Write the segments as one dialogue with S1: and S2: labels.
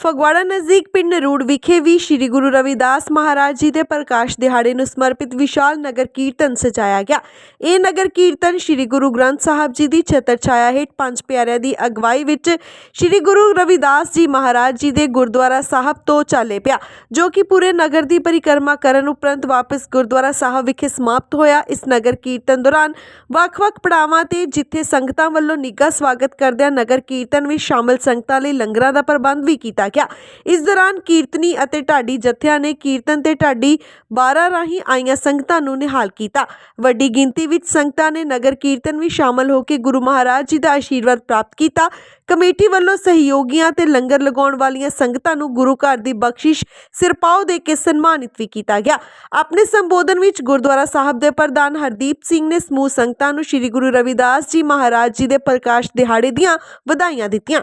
S1: ਫਗਵਾੜਾ ਨਜ਼ਦੀਕ ਪਿੰਡ ਰੂੜ ਵਿਖੇ ਵੀ ਸ੍ਰੀ ਗੁਰੂ ਰਵਿਦਾਸ ਮਹਾਰਾਜ ਜੀ ਦੇ ਪ੍ਰਕਾਸ਼ ਦਿਹਾੜੇ ਨੂੰ ਸਮਰਪਿਤ ਵਿਸ਼ਾਲ ਨਗਰ ਕੀਰਤਨ ਸਜਾਇਆ ਗਿਆ। ਇਹ ਨਗਰ ਕੀਰਤਨ ਸ੍ਰੀ ਗੁਰੂ ਗ੍ਰੰਥ ਸਾਹਿਬ ਜੀ ਦੀ ਛਤਰ ਛਾਇਆ ਹੇਠ ਪੰਜ ਪਿਆਰਿਆਂ ਦੀ ਅਗਵਾਈ ਵਿੱਚ ਸ੍ਰੀ ਗੁਰੂ ਰਵਿਦਾਸ ਜੀ ਮਹਾਰਾਜ ਜੀ ਦੇ ਗੁਰਦੁਆਰਾ ਸਾਹਿਬ ਤੋਂ ਚੱਲੇ ਪਿਆ, ਜੋ ਕਿ ਪੂਰੇ ਨਗਰ ਦੀ ਪਰਿਕਰਮਾ ਕਰਨ ਉਪਰੰਤ ਵਾਪਸ ਗੁਰਦੁਆਰਾ ਸਾਹਿਬ ਵਿਖੇ ਸਮਾਪਤ ਹੋਇਆ। ਇਸ ਨਗਰ ਕੀਰਤਨ ਦੌਰਾਨ ਵੱਖ-ਵੱਖ ਪੜਾਵਾਂ ਤੇ ਜਿੱਥੇ ਸੰਗਤਾਂ ਵੱਲੋਂ ਨਿੱਘਾ ਸਵਾਗਤ ਕਰਦਿਆਂ ਨਗਰ ਕੀਰਤਨ ਵਿੱਚ ਸ਼ਾਮਲ ਸੰਗਤਾਂ ਲਈ ਲੰਗਰਾਂ ਦਾ ਪ੍ਰਬੰਧ ਵੀ ਕੀਤਾ ਗਿਆ ਇਸ ਦੌਰਾਨ ਕੀਰਤਨੀ ਅਤੇ ਢਾਡੀ ਜਥਿਆਂ ਨੇ ਕੀਰਤਨ ਤੇ ਢਾਡੀ 12 ਰਾਹੀਂ ਆਈਆਂ ਸੰਗਤਾਂ ਨੂੰ ਨਿਹਾਲ ਕੀਤਾ। ਵੱਡੀ ਗਿਣਤੀ ਵਿੱਚ ਸੰਗਤਾਂ ਨੇ ਨਗਰ ਕੀਰਤਨ ਵਿੱਚ ਸ਼ਾਮਲ ਹੋ ਕੇ ਗੁਰੂ ਮਹਾਰਾਜ ਜੀ ਦਾ ਆਸ਼ੀਰਵਾਦ ਪ੍ਰਾਪਤ ਕੀਤਾ। ਕਮੇਟੀ ਵੱਲੋਂ ਸਹਿਯੋਗੀਆਂ ਤੇ ਲੰਗਰ ਲਗਾਉਣ ਵਾਲੀਆਂ ਸੰਗਤਾਂ ਨੂੰ ਗੁਰੂ ਘਰ ਦੀ ਬਖਸ਼ਿਸ਼, ਸਿਰਪਾਓ ਦੇ ਕੇ ਸਨਮਾਨਿਤ ਵੀ ਕੀਤਾ ਗਿਆ। ਆਪਣੇ ਸੰਬੋਧਨ ਵਿੱਚ ਗੁਰਦੁਆਰਾ ਸਾਹਿਬ ਦੇ ਪ੍ਰਧਾਨ ਹਰਦੀਪ ਸਿੰਘ ਨੇ ਸਮੂਹ ਸੰਗਤਾਂ ਨੂੰ ਸ੍ਰੀ ਗੁਰੂ ਰਵਿਦਾਸ ਜੀ ਮਹਾਰਾਜ ਜੀ ਦੇ ਪ੍ਰਕਾਸ਼ ਦਿਹਾੜੇ ਦੀਆਂ ਵਧਾਈਆਂ ਦਿੱਤੀਆਂ।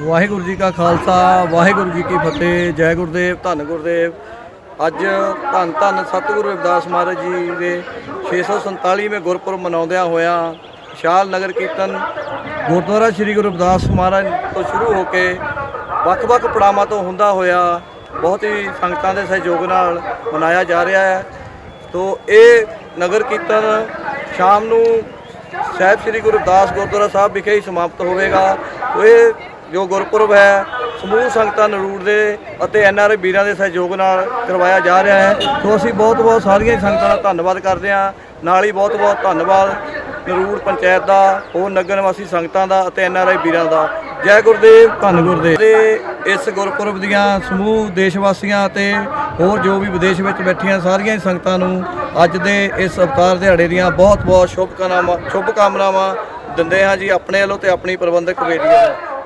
S2: ਵਾਹਿਗੁਰੂ ਜੀ ਕਾ ਖਾਲਸਾ, ਵਾਹਿਗੁਰੂ ਜੀ ਕੀ ਫਤਿਹ, ਜੈ ਗੁਰਦੇਵ, ਧੰਨ ਗੁਰਦੇਵ। ਅੱਜ ਧੰਨ ਧੰਨ ਸਤਿਗੁਰੂ ਰਵਿਦਾਸ ਮਹਾਰਾਜ ਜੀ ਦੇ 647ਵੇਂ ਗੁਰਪੁਰਬ ਮਨਾਉਂਦਿਆਂ ਹੋਇਆਂ ਵਿਸ਼ਾਲ ਨਗਰ ਕੀਰਤਨ ਗੁਰਦੁਆਰਾ ਸ੍ਰੀ ਗੁਰੂ ਰਵਿਦਾਸ ਮਹਾਰਾਜ ਤੋਂ ਸ਼ੁਰੂ ਹੋ ਕੇ ਵੱਖ-ਵੱਖ ਪੜਾਵਾਂ ਤੋਂ ਹੁੰਦਾ ਹੋਇਆ ਬਹੁਤ ਹੀ ਸੰਗਤਾਂ ਦੇ ਸਹਿਯੋਗ ਨਾਲ ਮਨਾਇਆ ਜਾ ਰਿਹਾ ਹੈ। ਤੋ ਇਹ ਨਗਰ ਕੀਰਤਨ ਸ਼ਾਮ ਨੂੰ ਸਾਹਿਬ ਸ੍ਰੀ ਗੁਰੂ ਰਵਿਦਾਸ ਗੁਰਦੁਆਰਾ ਸਾਹਿਬ ਵਿਖੇ ਹੀ ਸਮਾਪਤ ਹੋਵੇਗਾ। ਇਹ ਜੋ ਗੁਰਪੁਰਬ ਹੈ, ਸਮੂਹ ਸੰਗਤਾਂ ਨਰੂੜ ਦੇ ਅਤੇ ਐਨਆਰਆਈ ਵੀਰਾਂ ਦੇ ਸਹਿਯੋਗ ਨਾਲ ਕਰਵਾਇਆ ਜਾ ਰਿਹਾ ਹੈ। ਸੋ ਅਸੀਂ ਬਹੁਤ ਬਹੁਤ ਸਾਰੀਆਂ ਹੀ ਸੰਗਤਾਂ ਦਾ ਧੰਨਵਾਦ ਕਰਦੇ ਹਾਂ। ਨਾਲ ਹੀ ਬਹੁਤ ਬਹੁਤ ਧੰਨਵਾਦ ਨਰੂੜ ਪੰਚਾਇਤ ਦਾ, ਹੋਰ ਨਗਰ ਨਿਵਾਸੀ ਸੰਗਤਾਂ ਦਾ ਅਤੇ ਐੱਨ ਆਰ ਆਈ ਵੀਰਾਂ ਦਾ। ਜੈ ਗੁਰਦੇਵ, ਧੰਨ ਗੁਰਦੇਵ। ਤੇ ਇਸ ਗੁਰਪੁਰਬ ਦੀਆਂ ਸਮੂਹ ਦੇਸ਼ ਵਾਸੀਆਂ ਅਤੇ ਹੋਰ ਜੋ ਵੀ ਵਿਦੇਸ਼ ਵਿੱਚ ਬੈਠੀਆਂ ਸਾਰੀਆਂ ਹੀ ਸੰਗਤਾਂ ਨੂੰ ਅੱਜ ਦੇ ਇਸ ਅਵਤਾਰ ਦਿਹਾੜੇ ਦੀਆਂ ਬਹੁਤ ਬਹੁਤ ਸ਼ੁਭ ਕਨਾਵਾਂ ਸ਼ੁਭ ਕਾਮਨਾਵਾਂ ਦਿੰਦੇ ਹਾਂ ਜੀ ਆਪਣੇ ਵੱਲੋਂ ਤੇ ਆਪਣੀ ਪ੍ਰਬੰਧਕ ਕਮੇਟੀ ਵੱਲੋਂ।